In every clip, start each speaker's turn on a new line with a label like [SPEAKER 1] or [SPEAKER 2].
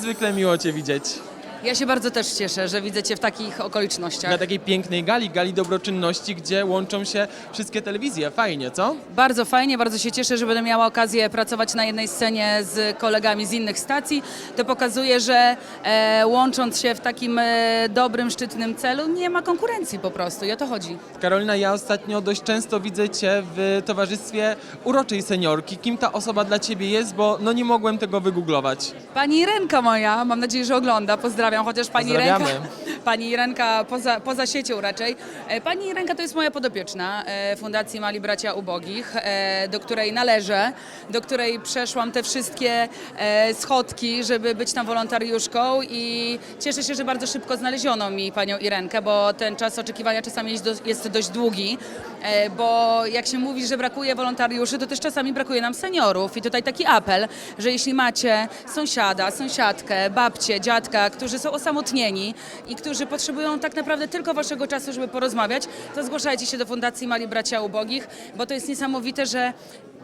[SPEAKER 1] niezwykle miło Cię widzieć.
[SPEAKER 2] Ja się bardzo też cieszę, że widzę Cię w takich okolicznościach.
[SPEAKER 1] Na takiej pięknej gali, gali dobroczynności, gdzie łączą się wszystkie telewizje. Fajnie, co?
[SPEAKER 2] Bardzo fajnie, bardzo się cieszę, że będę miała okazję pracować na jednej scenie z kolegami z innych stacji. To pokazuje, że e, łącząc się w takim e, dobrym, szczytnym celu, nie ma konkurencji po prostu i o to chodzi.
[SPEAKER 1] Karolina, ja ostatnio dość często widzę Cię w towarzystwie uroczej seniorki. Kim ta osoba dla Ciebie jest, bo no nie mogłem tego wygooglować.
[SPEAKER 2] Pani Irenka moja, mam nadzieję, że ogląda, pozdrawiam, chociaż pani
[SPEAKER 1] Pozdrawiamy.
[SPEAKER 2] Pani Irenka poza, poza siecią raczej. E, Pani Irenka to jest moja podopieczna e, Fundacji Mali Bracia Ubogich, e, do której należę, do której przeszłam te wszystkie schodki, żeby być tam wolontariuszką i cieszę się, że bardzo szybko znaleziono mi panią Irenkę, bo ten czas oczekiwania czasami jest, do, jest dość długi, bo jak się mówi, że brakuje wolontariuszy, to też czasami brakuje nam seniorów i tutaj taki apel, że jeśli macie sąsiada, sąsiadkę, babcię, dziadka, którzy są osamotnieni i którzy potrzebują tak naprawdę tylko waszego czasu, żeby porozmawiać, to zgłaszajcie się do Fundacji Mali Bracia Ubogich, bo to jest niesamowite, że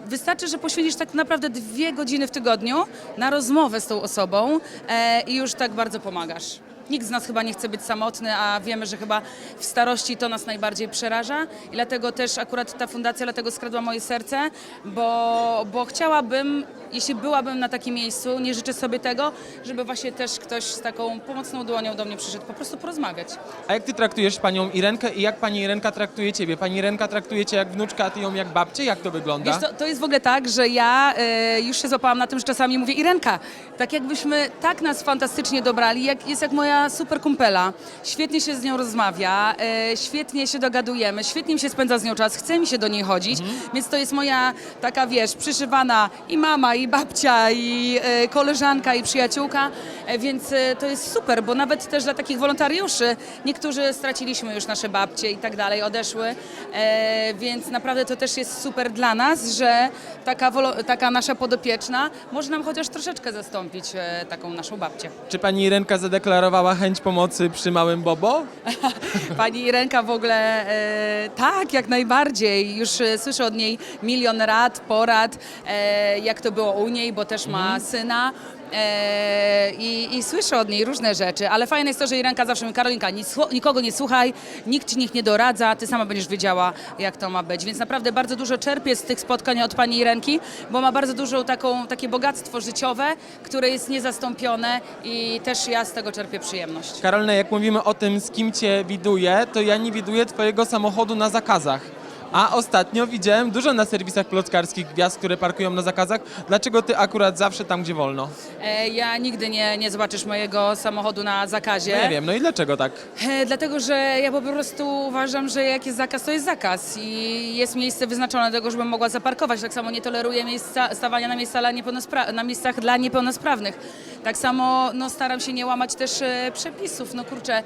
[SPEAKER 2] Wystarczy, że poświęcisz tak naprawdę dwie godziny w tygodniu na rozmowę z tą osobą e, i już tak bardzo pomagasz. Nikt z nas chyba nie chce być samotny, a wiemy, że chyba w starości to nas najbardziej przeraża i dlatego też akurat ta fundacja dlatego skradła moje serce, bo, bo chciałabym, jeśli byłabym na takim miejscu, nie życzę sobie tego, żeby właśnie też ktoś z taką pomocną dłonią do mnie przyszedł, po prostu porozmawiać.
[SPEAKER 1] A jak Ty traktujesz Panią Irenkę i jak Pani Irenka traktuje Ciebie? Pani Irenka traktuje Cię jak wnuczka, a Ty ją jak babcię? Jak to wygląda?
[SPEAKER 2] Wiesz, to, to jest w ogóle tak, że ja e, już się złapałam na tym, że czasami mówię Irenka, tak jakbyśmy tak nas fantastycznie dobrali, jak, jest jak moja super kumpela. Świetnie się z nią rozmawia, e, świetnie się dogadujemy, świetnie mi się spędza z nią czas, chce mi się do niej chodzić, więc to jest moja taka, wiesz, przyszywana i mama, i babcia, i e, koleżanka, i przyjaciółka, e, więc e, to jest super, bo nawet też dla takich wolontariuszy, niektórzy straciliśmy już nasze babcie i tak dalej, odeszły, e, więc naprawdę to też jest super dla nas, że taka, wolo- taka nasza podopieczna może nam chociaż troszeczkę zastąpić e, taką naszą babcię.
[SPEAKER 1] Czy Pani Irenka zadeklarowała chęć pomocy przy małym Bobo?
[SPEAKER 2] Pani Irenka w ogóle e, tak, jak najbardziej. Już e, słyszę od niej milion rad, porad, e, jak to było u niej, bo też ma syna. E, i, I słyszę od niej różne rzeczy, ale fajne jest to, że Irenka zawsze mówi, Karolinka, nikogo nie słuchaj, nikt ci niech nie doradza, ty sama będziesz wiedziała, jak to ma być. Więc naprawdę bardzo dużo czerpię z tych spotkań od pani Irenki, bo ma bardzo dużą taką, takie bogactwo życiowe, które jest niezastąpione i też ja z tego czerpię przyjemność.
[SPEAKER 1] Karolina, jak mówimy o tym, z kim Cię widuję, to ja nie widuję Twojego samochodu na zakazach. A ostatnio widziałem dużo na serwisach plotkarskich gwiazd, które parkują na zakazach. Dlaczego Ty akurat zawsze tam, gdzie wolno?
[SPEAKER 2] E, Ja nigdy nie, nie zobaczysz mojego samochodu na zakazie.
[SPEAKER 1] No nie wiem, no i dlaczego tak?
[SPEAKER 2] E, Dlatego, że ja po prostu uważam, że jak jest zakaz, to jest zakaz i jest miejsce wyznaczone do tego, żebym mogła zaparkować. Tak samo nie toleruję miejsca, stawania na, miejsca dla niepełnospra- na miejscach dla niepełnosprawnych. Tak samo no, staram się nie łamać też e, przepisów. No kurczę, e,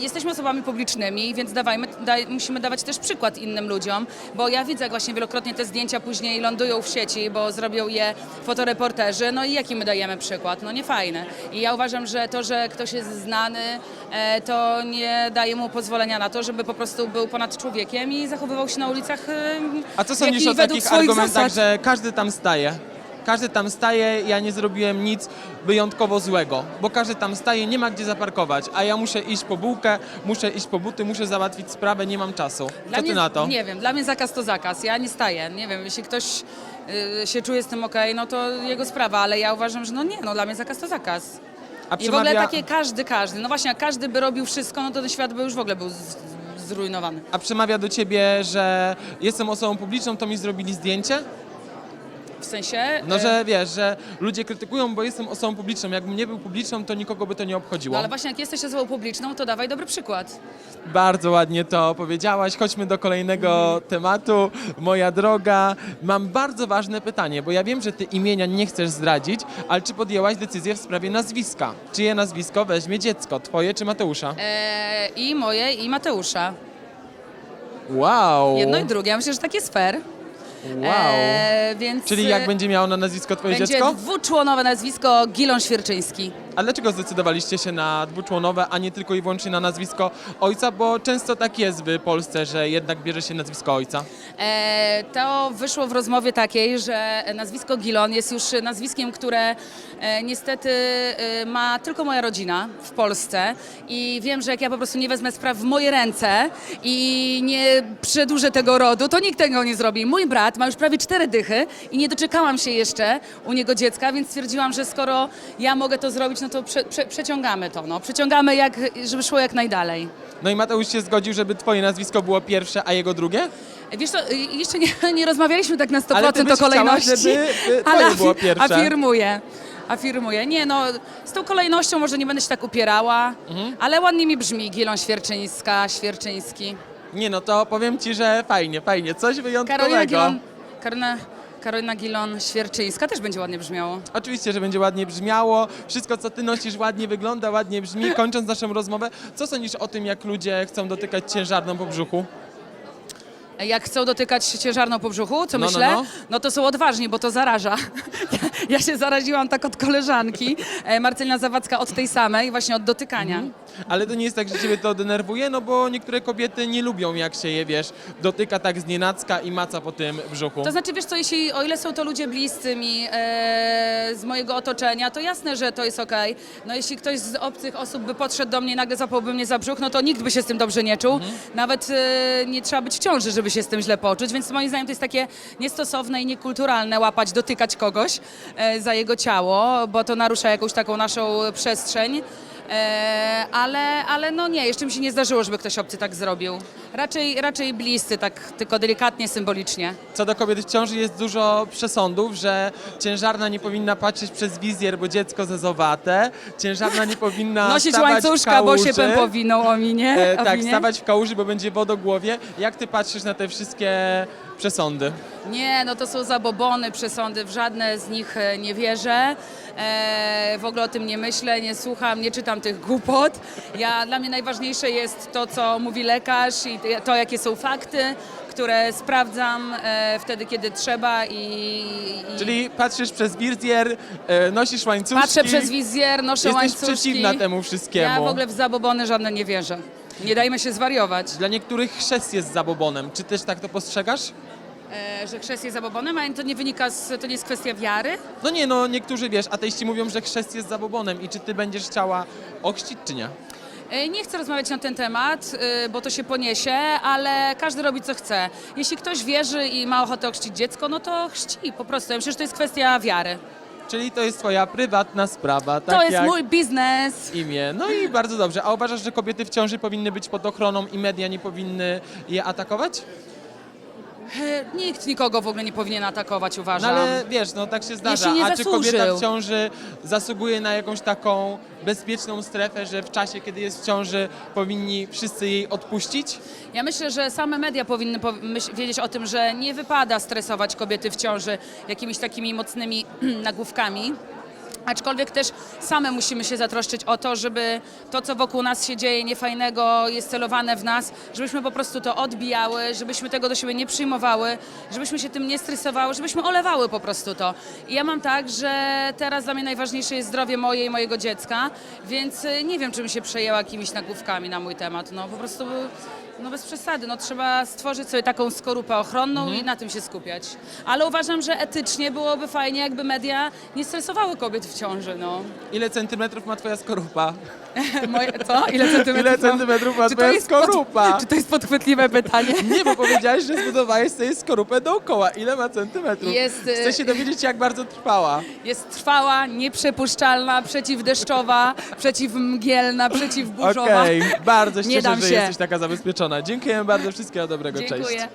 [SPEAKER 2] jesteśmy osobami publicznymi, więc dawajmy, daj, musimy dawać też przykład innym ludziom, bo ja widzę jak właśnie wielokrotnie te zdjęcia później lądują w sieci, bo zrobią je fotoreporterzy, no i jaki my dajemy przykład? No nie fajne. I ja uważam, że to, że ktoś jest znany, e, to nie daje mu pozwolenia na to, żeby po prostu był ponad człowiekiem i zachowywał się na ulicach e,
[SPEAKER 1] A co sądzisz o takich argumentach,
[SPEAKER 2] zasad.
[SPEAKER 1] że każdy tam staje? Każdy tam staje, ja nie zrobiłem nic wyjątkowo złego, bo każdy tam staje, nie ma gdzie zaparkować, a ja muszę iść po bułkę, muszę iść po buty, muszę załatwić sprawę, nie mam czasu.
[SPEAKER 2] Dla
[SPEAKER 1] Co ty
[SPEAKER 2] mnie,
[SPEAKER 1] na to?
[SPEAKER 2] Nie wiem, dla mnie zakaz to zakaz. Ja nie staję. Nie wiem, jeśli ktoś y, się czuje z tym okej, no to jego sprawa, ale ja uważam, że no nie, no dla mnie zakaz to zakaz.
[SPEAKER 1] A
[SPEAKER 2] I w ogóle
[SPEAKER 1] przemawia-
[SPEAKER 2] takie każdy, każdy. No właśnie, jak każdy by robił wszystko, no to ten świat by już w ogóle był z, zrujnowany.
[SPEAKER 1] A przemawia do ciebie, że jestem osobą publiczną, to mi zrobili zdjęcie?
[SPEAKER 2] Sensie...
[SPEAKER 1] No,
[SPEAKER 2] y,
[SPEAKER 1] że wiesz, że ludzie krytykują, bo jestem osobą publiczną. Jakbym nie był publiczną, to nikogo by to nie obchodziło.
[SPEAKER 2] No ale właśnie, jak jesteś osobą publiczną, to dawaj dobry przykład.
[SPEAKER 1] Bardzo ładnie to powiedziałaś. Chodźmy do kolejnego tematu. Moja droga, mam bardzo ważne pytanie, bo ja wiem, że ty imienia nie chcesz zdradzić, ale czy podjęłaś decyzję w sprawie nazwiska? Czyje nazwisko weźmie dziecko? Twoje czy Mateusza?
[SPEAKER 2] E, I moje, i Mateusza.
[SPEAKER 1] Wow!
[SPEAKER 2] Jedno i drugie. Ja myślę, że tak jest fair.
[SPEAKER 1] Wow!
[SPEAKER 2] E, więc,
[SPEAKER 1] Czyli jak będzie miało na nazwisko twoje
[SPEAKER 2] będzie
[SPEAKER 1] dziecko?
[SPEAKER 2] dwuczłonowe nazwisko Gilon Świerczyński.
[SPEAKER 1] A dlaczego zdecydowaliście się na dwuczłonowe, a nie tylko i wyłącznie na nazwisko ojca? Bo często tak jest w Polsce, że jednak bierze się nazwisko ojca.
[SPEAKER 2] E, to wyszło w rozmowie takiej, że nazwisko Gilon jest już nazwiskiem, które e, niestety e, ma tylko moja rodzina w Polsce i wiem, że jak ja po prostu nie wezmę spraw w moje ręce i nie przedłużę tego rodu, to nikt tego nie zrobi. Mój brat ma już prawie cztery dychy i nie doczekałam się jeszcze u niego dziecka, więc stwierdziłam, że skoro ja mogę to zrobić, no to prze, prze, przeciągamy to, no. Przeciągamy, jak, żeby szło jak najdalej.
[SPEAKER 1] No i Mateusz się zgodził, żeby twoje nazwisko było pierwsze, a jego drugie?
[SPEAKER 2] Wiesz co, y, jeszcze nie, nie rozmawialiśmy tak na 100%
[SPEAKER 1] Ale ty byś
[SPEAKER 2] o kolejności.
[SPEAKER 1] chciała, żeby,
[SPEAKER 2] ale
[SPEAKER 1] było pierwsze.
[SPEAKER 2] afirmuję. Afirmuję. Nie no, z tą kolejnością może nie będę się tak upierała,
[SPEAKER 1] Mhm.
[SPEAKER 2] ale ładnie mi brzmi Gilon Świerczyńska, Świerczyński.
[SPEAKER 1] Nie no, to powiem ci, że fajnie, fajnie, coś wyjątkowego.
[SPEAKER 2] Karolina Gilon, Karolina, Karolina Gilon Świerczyńska też będzie ładnie brzmiało.
[SPEAKER 1] Oczywiście, że będzie ładnie brzmiało. Wszystko, co ty nosisz, ładnie wygląda, ładnie brzmi. Kończąc naszą rozmowę, co sądzisz o tym, jak ludzie chcą dotykać ciężarną po brzuchu?
[SPEAKER 2] Jak chcą dotykać ciężarną po brzuchu, co
[SPEAKER 1] No, no,
[SPEAKER 2] myślę?
[SPEAKER 1] no.
[SPEAKER 2] No, to są odważni, bo to zaraża. Ja, ja się zaraziłam tak od koleżanki, e, Marcelina Zawadzka od tej samej, właśnie od dotykania.
[SPEAKER 1] Ale to nie jest tak, że ciebie to denerwuje, no bo niektóre kobiety nie lubią, jak się je, wiesz, dotyka tak znienacka i maca po tym brzuchu.
[SPEAKER 2] To znaczy, wiesz co, jeśli, o ile są to ludzie bliscy mi e, z mojego otoczenia, to jasne, że to jest okej. No jeśli ktoś z obcych osób by podszedł do mnie i nagle zapałby mnie za brzuch, no to nikt by się z tym dobrze nie czuł. Nawet e, nie trzeba być w ciąży, żeby się z tym źle poczuć, więc moim zdaniem to jest takie niestosowne i niekulturalne łapać, dotykać kogoś e, za jego ciało, bo to narusza jakąś taką naszą przestrzeń. E, ale, ale no nie, jeszcze mi się nie zdarzyło, żeby ktoś obcy tak zrobił. Raczej, raczej bliscy, tak tylko delikatnie, symbolicznie.
[SPEAKER 1] Co do kobiet w ciąży jest dużo przesądów, że ciężarna nie powinna patrzeć przez wizjer, bo dziecko zezowate, ciężarna nie powinna
[SPEAKER 2] Nosić
[SPEAKER 1] stawać w
[SPEAKER 2] łańcuszka, bo się
[SPEAKER 1] kałuży.
[SPEAKER 2] pępowiną ominie.
[SPEAKER 1] E, tak, stawać w kałuży, bo będzie wodogłowie. Jak ty patrzysz na te wszystkie przesądy?
[SPEAKER 2] Nie, no to są zabobony, przesądy, w żadne z nich e, nie wierzę. E, w ogóle o tym nie myślę, nie słucham, nie czytam tych głupot. Ja, dla mnie najważniejsze jest to, co mówi lekarz i to, jakie są fakty, które sprawdzam e, wtedy, kiedy trzeba i, i
[SPEAKER 1] Czyli patrzysz przez wizjer, e, nosisz łańcuszki.
[SPEAKER 2] patrzę przez wizjer, noszę
[SPEAKER 1] Jesteś
[SPEAKER 2] łańcuszki.
[SPEAKER 1] przeciwna temu wszystkiemu.
[SPEAKER 2] Ja w ogóle w zabobony żadne nie wierzę. Nie dajmy się zwariować.
[SPEAKER 1] Dla niektórych chrzest jest zabobonem. Czy też tak to postrzegasz?
[SPEAKER 2] E, że chrzest jest zabobonem, a to nie wynika z, to nie jest kwestia wiary?
[SPEAKER 1] No nie, no niektórzy, wiesz, ateiści mówią, że chrzest jest zabobonem i czy ty będziesz chciała ochrzcić, czy nie?
[SPEAKER 2] E, Nie chcę rozmawiać na ten temat, y, bo to się poniesie, ale każdy robi co chce. Jeśli ktoś wierzy i ma ochotę ochrzcić dziecko, no to chrzci po prostu. Ja myślę, że to jest kwestia wiary.
[SPEAKER 1] Czyli to jest twoja prywatna sprawa, tak
[SPEAKER 2] to jest
[SPEAKER 1] jak
[SPEAKER 2] mój biznes.
[SPEAKER 1] imię. No i bardzo dobrze. A uważasz, że kobiety w ciąży powinny być pod ochroną i media nie powinny je atakować?
[SPEAKER 2] E, Nikt nikogo w ogóle nie powinien atakować,
[SPEAKER 1] No
[SPEAKER 2] uważam.
[SPEAKER 1] ale wiesz, no tak się zdarza.
[SPEAKER 2] Jeśli nie
[SPEAKER 1] A czy kobieta
[SPEAKER 2] zasłużył.
[SPEAKER 1] w ciąży zasługuje na jakąś taką bezpieczną strefę, że w czasie, kiedy jest w ciąży, powinni wszyscy jej odpuścić?
[SPEAKER 2] Ja myślę, że same media powinny myśl- wiedzieć o tym, że nie wypada stresować kobiety w ciąży jakimiś takimi mocnymi nagłówkami. Aczkolwiek też same musimy się zatroszczyć o to, żeby to, co wokół nas się dzieje niefajnego, jest celowane w nas, żebyśmy po prostu to odbijały, żebyśmy tego do siebie nie przyjmowały, żebyśmy się tym nie stresowały, żebyśmy olewały po prostu to. I ja mam tak, że teraz dla mnie najważniejsze jest zdrowie moje i mojego dziecka, więc y, nie wiem, czy bym się przejęła jakimiś nagłówkami na mój temat. No po prostu no bez przesady, no trzeba stworzyć sobie taką skorupę ochronną i na tym się skupiać. Ale uważam, że etycznie byłoby fajnie, jakby media nie stresowały kobiet w ciąży, no.
[SPEAKER 1] Ile centymetrów ma twoja skorupa?
[SPEAKER 2] Moje, co? Ile centymetrów?
[SPEAKER 1] Ile centymetrów ma
[SPEAKER 2] Czy to
[SPEAKER 1] twoja
[SPEAKER 2] jest pod-
[SPEAKER 1] skorupa?
[SPEAKER 2] Czy to jest podchwytliwe pytanie?
[SPEAKER 1] Nie, bo powiedziałeś, że zbudowałeś sobie skorupę dookoła. Ile ma centymetrów?
[SPEAKER 2] Jest, y-
[SPEAKER 1] Chcę się dowiedzieć, jak bardzo trwała.
[SPEAKER 2] Jest trwała, nieprzepuszczalna, przeciwdeszczowa, przeciwmgielna, przeciwburzowa.
[SPEAKER 1] Okej, bardzo się
[SPEAKER 2] Nie
[SPEAKER 1] cieszę,
[SPEAKER 2] dam
[SPEAKER 1] że
[SPEAKER 2] się.
[SPEAKER 1] jesteś taka zabezpieczona. Dziękujemy bardzo, wszystkiego dobrego, cześć.
[SPEAKER 2] Dziękuję.